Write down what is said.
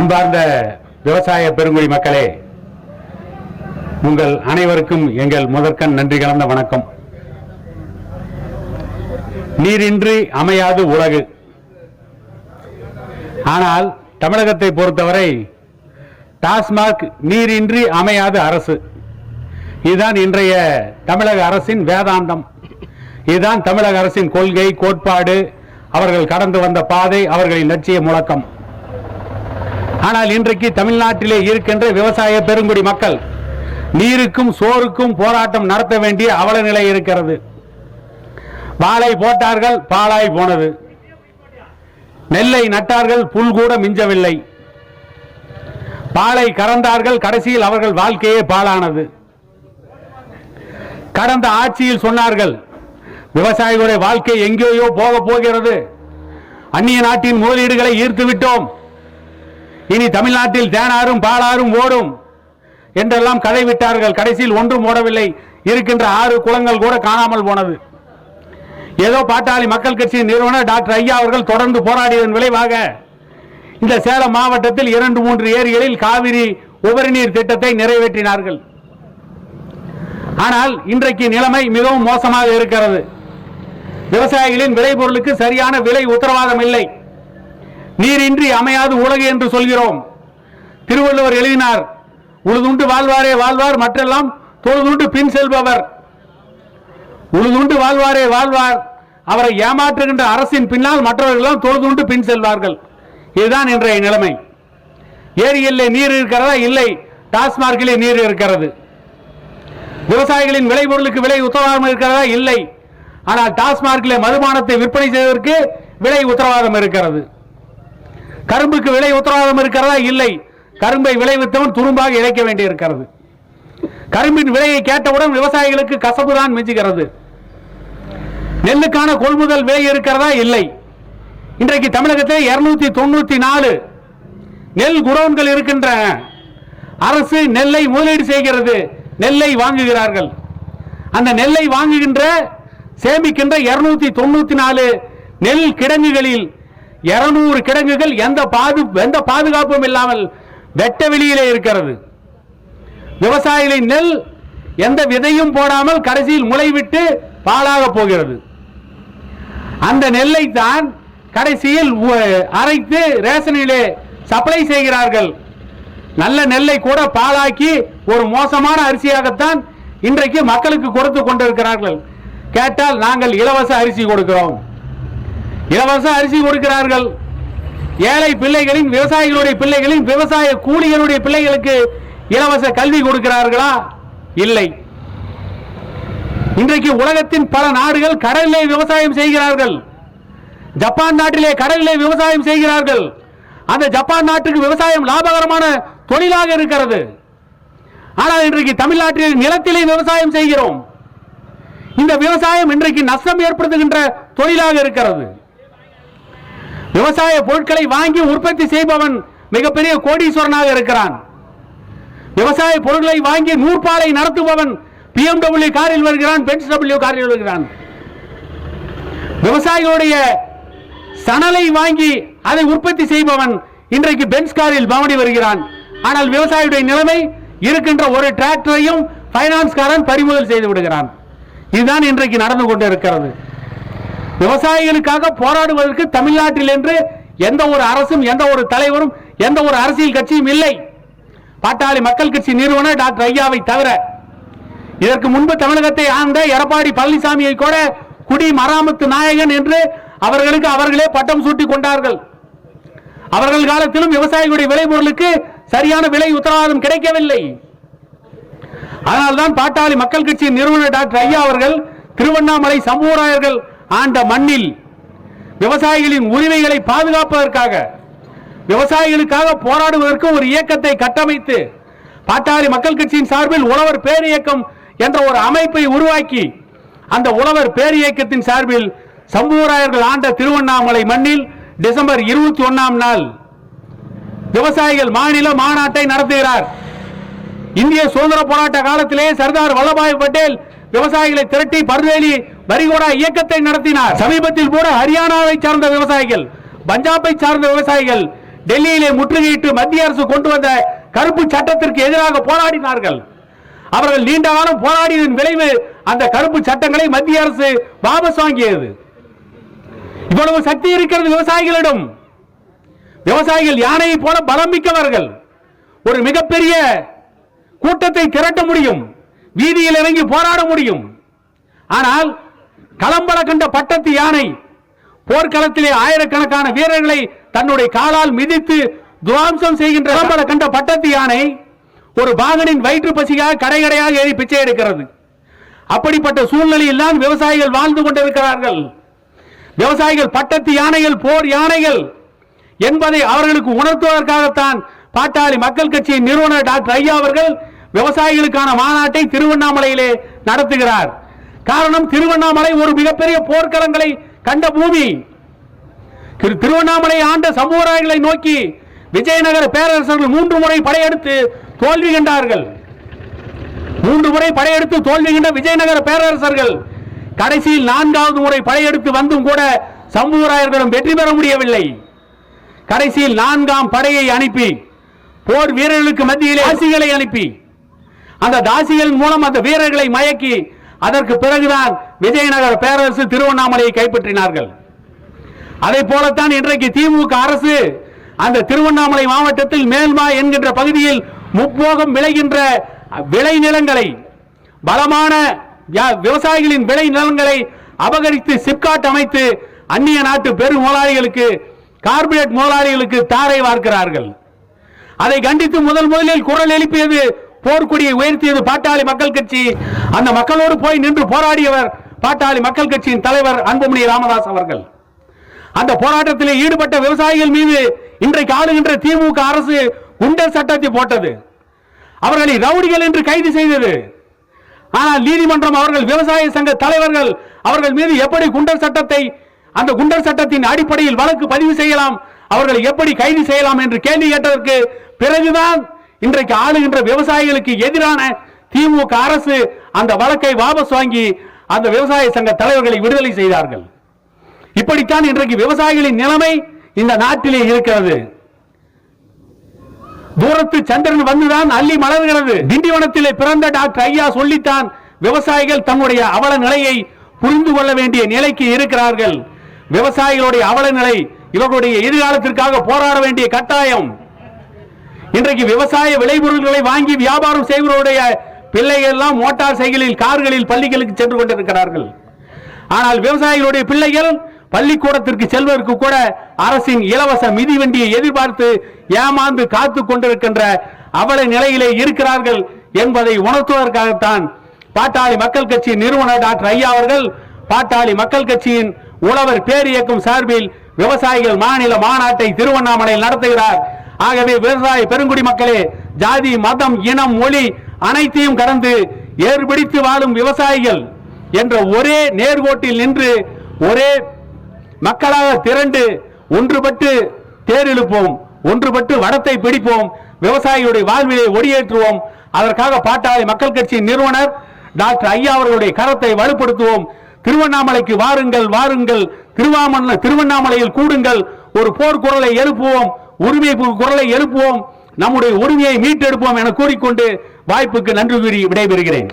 அன்பார்ந்த விவசாய பெருங்குடி மக்களே உங்கள் அனைவருக்கும் எங்கள் முதற்கண் நன்றி கலந்த வணக்கம். நீரின்றி அமையாது உலகு. ஆனால் தமிழகத்தை பொறுத்தவரை டாஸ்மாக் நீரின்றி அமையாது அரசு. இதுதான் இன்றைய தமிழக அரசின் வேதாந்தம். இதுதான் தமிழக அரசின் கொள்கை கோட்பாடு அவர்கள் கடந்து வந்த பாதை அவர்களின் லட்சிய முழக்கம். ஆனால் இன்றைக்கு தமிழ்நாட்டிலே இருக்கின்ற விவசாய பெருங்குடி மக்கள் நீருக்கும் சோறுக்கும் போராட்டம் நடத்த வேண்டிய அவல நிலை இருக்கிறது. வாழை போட்டார்கள் பாலாய் போனது. நெல்லை நட்டார்கள் புல் கூட மிஞ்சவில்லை. பாலை கறந்தார்கள் கடைசியில் அவர்கள் வாழ்க்கையே பாலானது கடந்த ஆட்சியில் சொன்னார்கள் விவசாயிகளுடைய வாழ்க்கை எங்கேயோ போக போகிறது. அந்நிய நாட்டின் முதலீடுகளை ஈர்த்து விட்டோம் இனி தமிழ்நாட்டில் தேனாரும் பாலாரும் ஓடும் என்றெல்லாம் கதை விட்டார்கள். கடைசியில் ஒன்றும் ஓடவில்லை. இருக்கின்ற ஆறு குளங்கள் கூட காணாமல் போனது. ஏதோ பாட்டாளி மக்கள் கட்சியின் நிறுவனர் டாக்டர் ஐயா அவர்கள் தொடர்ந்து போராடியதன் விளைவாக இந்த சேலம் மாவட்டத்தில் இரண்டு மூன்று ஏரிகளில் காவிரி உபரி நீர் திட்டத்தை நிறைவேற்றினார்கள். ஆனால் இன்றைக்கு நிலைமை மிகவும் மோசமாக இருக்கிறது. விவசாயிகளின் விளைபொருளுக்கு சரியான விலை உத்தரவாதம் இல்லை. நீரின்றி அமையாது உலகு என்று சொல்கிறோம். திருவள்ளுவர் எழுதினார் உழுதுண்டு வாழ்வாரே வாழ்வார் மற்றெல்லாம் தொழுதுண்டு பின் செல்பவர் உழுதுண்டு வாழ்வாரே வாழ்வார் அவரை ஏமாற்றுகின்ற அரசின் பின்னால் மற்றவர்களெல்லாம் தொழுதுண்டு பின் செல்வார்கள் இதுதான் இன்றைய நிலைமை. ஏரியிலே நீர் இருக்கிறதா? இல்லை. டாஸ்மார்க்கிலே நீர் இருக்கிறது. விவசாயிகளின் விளைபொருளுக்கு விலை உத்தரவாதம் இருக்கிறதா? இல்லை. ஆனால் டாஸ்மார்க்கிலே மதுபானத்தை விற்பனை செய்வதற்கு விலை உத்தரவாதம் இருக்கிறது. கரும்புக்கு விலை உத்தரவாதம் இருக்கிறதா? இல்லை. கரும்பை விளைவித்தவன் துரும்பாக இழைக்க வேண்டியிருக்கிறது. கரும்பின் விலையை கேட்டவுடன் விவசாயிகளுக்கு கசப்பு தான் மிஞ்சுகிறது. நெல்லுக்கான கொள்முதல் விலை இருக்கிறதா? இல்லை. இன்றைக்கு தமிழகத்தில் இருநூத்தி தொண்ணூத்தி நாலு நெல் குடோன்கள் இருக்கின்றன அரசு நெல்லை முதலீடு செய்கிறது. நெல்லை வாங்குகிறார்கள். அந்த நெல்லை வாங்குகின்ற சேமிக்கின்ற இருநூத்தி தொண்ணூத்தி நாலு நெல் கிடங்குகளில் இருநூறு கிடங்குகள் எந்த பாது எந்த பாதுகாப்பும் இல்லாமல் வெட்ட வெளியிலே இருக்கிறது. விவசாயிகளின் நெல் எந்த விதையும் போடாமல் கடைசியில் முளைவிட்டு பாலாக போகிறது. அந்த நெல்லை தான் கடைசியில் அரைத்து ரேஷனிலே சப்ளை செய்கிறார்கள். நல்ல நெல்லை கூட பாழாக்கி ஒரு மோசமான அரிசியாகத்தான் இன்றைக்கு மக்களுக்கு கொடுத்து கொண்டிருக்கிறார்கள். கேட்டால் நாங்கள் இலவச அரிசி கொடுக்கிறோம். இலவச அரிசி கொடுக்கிறார்கள். ஏழை பிள்ளைகளின் விவசாயிகளுடைய பிள்ளைகளின் விவசாய கூலிகளுடைய பிள்ளைகளுக்கு இலவச கல்வி கொடுக்கிறார்களா? இல்லை. இன்றைக்கு உலகத்தின் பல நாடுகள் கடலிலே விவசாயம் செய்கிறார்கள். ஜப்பான் நாட்டிலே கடலிலே விவசாயம் செய்கிறார்கள். அந்த ஜப்பான் நாட்டுக்கு விவசாயம் லாபகரமான தொழிலாக இருக்கிறது. ஆனால் இன்றைக்கு தமிழ்நாட்டில் நிலத்திலே விவசாயம் செய்கிறோம். இந்த விவசாயம் இன்றைக்கு நஷ்டம் ஏற்படுத்துகின்ற தொழிலாக இருக்கிறது. விவசாய பொருட்களை வாங்கி உற்பத்தி செய்பவன் மிகப்பெரிய கோடீஸ்வரனாக இருக்கிறான். விவசாய பொருட்களை வாங்கி நூற்பாலை நடத்துபவன் பிஎம்டபிள்யூ காரில் வருகிறான் பென்ஸ் டபிள்யூ காரில் வருகிறான். விவசாயிகளுடைய சணலை வாங்கி அதை உற்பத்தி செய்பவன் இன்றைக்கு பென்ஸ் காரில் பவனி வருகிறான். ஆனால் விவசாயியுடைய நிலைமை இருக்கின்ற ஒரு டிராக்டரையும் பைனான்ஸ்காரன் பறிமுதல் செய்து விடுகிறான். இதுதான் இன்றைக்கு நடந்து கொண்டு இருக்கிறது விவசாயிகளுக்காக போராடுவதற்கு தமிழ்நாட்டில் என்று எந்த ஒரு அரசும் எந்த ஒரு தலைவரும் எந்த ஒரு அரசியல் கட்சியும் இல்லை. பாட்டாளி மக்கள் கட்சி நிறுவனர் டாக்டர் ஐயாவை தவிர. இதற்கு முன்பு தமிழகத்தை ஆண்ட எடப்பாடி பழனிசாமியை கூட குடி மராமத்து நாயகன் என்று அவர்களுக்கு அவர்களே பட்டம் சூட்டிக் கொண்டார்கள். அவர்கள் காலத்திலும் விவசாயிகளுடைய விளைபொருளுக்கு சரியான விலை உத்தரவாதம் கிடைக்கவில்லை. அதனால்தான் பாட்டாளி மக்கள் கட்சியின் நிறுவனர் டாக்டர் ஐயா அவர்கள் திருவண்ணாமலை சமூகராயர்கள் ஆண்ட மண்ணில் விவசாயிகளின் உரிமைகளை பாதுகாப்பதற்காக விவசாயிகளுக்காக போராடுவதற்கு ஒரு இயக்கத்தை கட்டமைத்து பாட்டாளி மக்கள் கட்சியின் சார்பில் உழவர் பேரியக்கம் என்ற ஒரு அமைப்பை உருவாக்கி அந்த உழவர் பேரியக்கத்தின் சார்பில் சம்பூராயர்கள் ஆண்ட திருவண்ணாமலை மண்ணில் டிசம்பர் இருபத்தி ஒன்னாம் நாள் விவசாயிகள் மாநில மாநாட்டை நடத்துகிறார். இந்திய சுதந்திர போராட்ட காலத்திலே சர்தார் வல்லபாய் பட்டேல் விவசாயிகளை திரட்டி பர்வேலி வரிகோடா இயக்கத்தை நடத்தினார். சமீபத்தில் கூட ஹரியானாவை சார்ந்த விவசாயிகள் பஞ்சாபை சார்ந்த விவசாயிகள் டெல்லியிலே முற்றுகையிட்டு மத்திய அரசு கொண்டு வந்த கருப்பு சட்டத்திற்கு எதிராக போராடினார்கள். அவர்கள் நீண்ட காலம் போராடியதன் விளைவு அந்த கருப்பு சட்டங்களை மத்திய அரசு வாபஸ் வாங்கியது. இவ்வளவு சக்தி இருக்கிறது விவசாயிகளிடம். விவசாயிகள் யானையை போல பலம் மிக்கவர்கள். ஒரு மிகப்பெரிய கூட்டத்தை திரட்ட முடியும். வீதியில் இறங்கி போராட முடியும். ஆனால் களம்பட கண்ட பட்டத்து யானை போர்க்களத்திலே ஆயிரக்கணக்கான வீரர்களை தன்னுடைய காலால் மிதித்து துவாம்சம் செய்கின்ற களம்பட கண்ட பட்டத்து யானை ஒரு பாகனின் வயிற்று பசிக்காக கடைகடையாக ஏறி பிச்சை எடுக்கிறது. அப்படிப்பட்ட சூழ்நிலையில் தான் விவசாயிகள் வாழ்ந்து கொண்டிருக்கிறார்கள். விவசாயிகள் பட்டத்து யானைகள் போர் யானைகள் என்பதை அவர்களுக்கு உணர்த்துவதற்காகத்தான் பாட்டாளி மக்கள் கட்சியின் நிறுவனர் டாக்டர் ஐயா அவர்கள் விவசாயிகளுக்கான மாநாட்டை திருவண்ணாமலையிலே நடத்துகிறார். காரணம் திருவண்ணாமலை ஒரு மிகப்பெரிய போர்க்களங்களை கண்ட பூமி. திரு- திருவண்ணாமலை ஆண்ட சமூகராயர்களை நோக்கி விஜயநகர பேரரசர்கள் மூன்று முறை படையெடுத்து தோல்வி கண்டார்கள். மூன்று முறை படையெடுத்து தோல்வி கண்ட விஜயநகர பேரரசர்கள் கடைசியில் நான்காவது முறை படையெடுத்து வந்தும் கூட சம்புவராயர்களும் வெற்றி பெற முடியவில்லை. கடைசியில் நான்காம் படையை அனுப்பி போர் வீரர்களுக்கு மத்தியிலே தாசிகளை அனுப்பி அந்த தாசிகள் மூலம் அந்த வீரர்களை மயக்கி அதற்கு பிறகுதான் விஜயநகர பேரரசு திருவண்ணாமலையை கைப்பற்றினார்கள். அதை போலத்தான் இன்றைக்கு திமுக அரசு அந்த திருவண்ணாமலை மாவட்டத்தில் மேல்மா என்கின்ற பகுதியில் முப்போகம் விளைகின்ற விளை நிலங்களை பலமான யா- விவசாயிகளின் விளை நிலங்களை அபகரித்து சிப்காட் அமைத்து அந்நிய நாட்டு பெரு முதலாளிகளுக்கு கார்பரேட் முதலாளிகளுக்கு தாரை வார்க்கிறார்கள். அதை கண்டித்து முதல் முதலில் குரல் எழுப்பியது போர்க்குடியை உயர்த்தியது பாட்டாளி மக்கள் கட்சி. அந்த மக்களோடு போய் நின்று போராடியவர் பாட்டாளி மக்கள் கட்சியின் தலைவர் அன்புமணி ராமதாஸ் அவர்கள். அந்த போராட்டத்தில் ஈடுபட்ட விவசாயிகள் மீது இன்றைக்கு ஆளுகின்ற திமுக அரசு குண்டர் சட்டத்தை போட்டது. அவர்களை ரவுடிகள் என்று கைது செய்தது. ஆனால் நீதிமன்றம் அவர்கள் விவசாய சங்க தலைவர்கள் அவர்கள் மீது எப்படி குண்டர் சட்டத்தை அந்த குண்டர் சட்டத்தின் அடிப்படையில் வழக்கு பதிவு செய்யலாம் அவர்களை எப்படி கைது செய்யலாம் என்று கேள்வி கேட்டதற்கு பிறகுதான் இன்றைக்கு ஆளுகின்ற விவசாயிகளுக்கு எதிரான திமுக அரசு அந்த வழக்கை வாபஸ் வாங்கி அந்த விவசாய சங்க தலைவர்களை விடுதலை செய்தார்கள். இப்படித்தான் இன்றைக்கு விவசாயிகளின் நிலைமை இந்த நாட்டிலே இருக்கிறது. தூரத்து சந்திரன் வந்துதான் அள்ளி மலர்கிறது. திண்டிவனத்திலே பிறந்த டாக்டர் ஐயா சொல்லித்தான் விவசாயிகள் தன்னுடைய அவல நிலையை புரிந்து கொள்ள வேண்டிய நிலைக்கு இருக்கிறார்கள். விவசாயிகளுடைய அவல நிலை இவர்களுடைய எதிர்காலத்திற்காக போராட வேண்டிய கட்டாயம். இன்றைக்கு விவசாய விளைபொருள்களை வாங்கி வியாபாரம் செய்வருடைய பிள்ளைகள் எல்லாம் மோட்டார் சைக்கிளில் கார்களில் பள்ளிகளுக்கு சென்று கொண்டிருக்கிறார்கள். ஆனால் விவசாயிகளுடைய பிள்ளைகள் பள்ளிக்கூடத்திற்கு செல்வதற்கு கூட அரசின் இலவச மிதிவண்டியை எதிர்பார்த்து ஏமாந்து காத்து கொண்டிருக்கின்ற அவல நிலையிலே இருக்கிறார்கள் என்பதை உணர்த்துவதற்காகத்தான் பாட்டாளி மக்கள் கட்சியின் நிறுவனர் டாக்டர் ஐயா அவர்கள் பாட்டாளி மக்கள் கட்சியின் உழவர் பேரியக்கம் சார்பில் விவசாயிகள் மாநில மாநாட்டை திருவண்ணாமலையில் நடத்துகிறார். ஆகவே விவசாய பெருங்குடி மக்களே ஜாதி மதம் இனம் மொழி அனைத்தையும் கடந்து ஏர்பிடித்து வாழும் விவசாயிகள் என்ற ஒரே நேர்கோட்டில் நின்று ஒரே மக்களாக திரண்டு ஒன்றுபட்டு தேரிழுப்போம் ஒன்றுபட்டு வடத்தை பிடிப்போம் விவசாயிகளுடைய வாழ்விலை ஒடியேற்றுவோம். அதற்காக பாட்டாளி மக்கள் கட்சியின் நிறுவனர் டாக்டர் ஐயா அவர்களுடைய கரத்தை வலுப்படுத்துவோம். திருவண்ணாமலைக்கு வாருங்கள் வாருங்கள். திருவாமல்ல திருவண்ணாமலையில் கூடுங்கள். ஒரு போர்க்குரலை எழுப்புவோம். உரிமை குரலை எழுப்புவோம். நம்முடைய உரிமையை மீட்டெடுப்போம் என கூறிக்கொண்டு வாய்ப்புக்கு நன்றி கூறி விடைபெறுகிறேன்.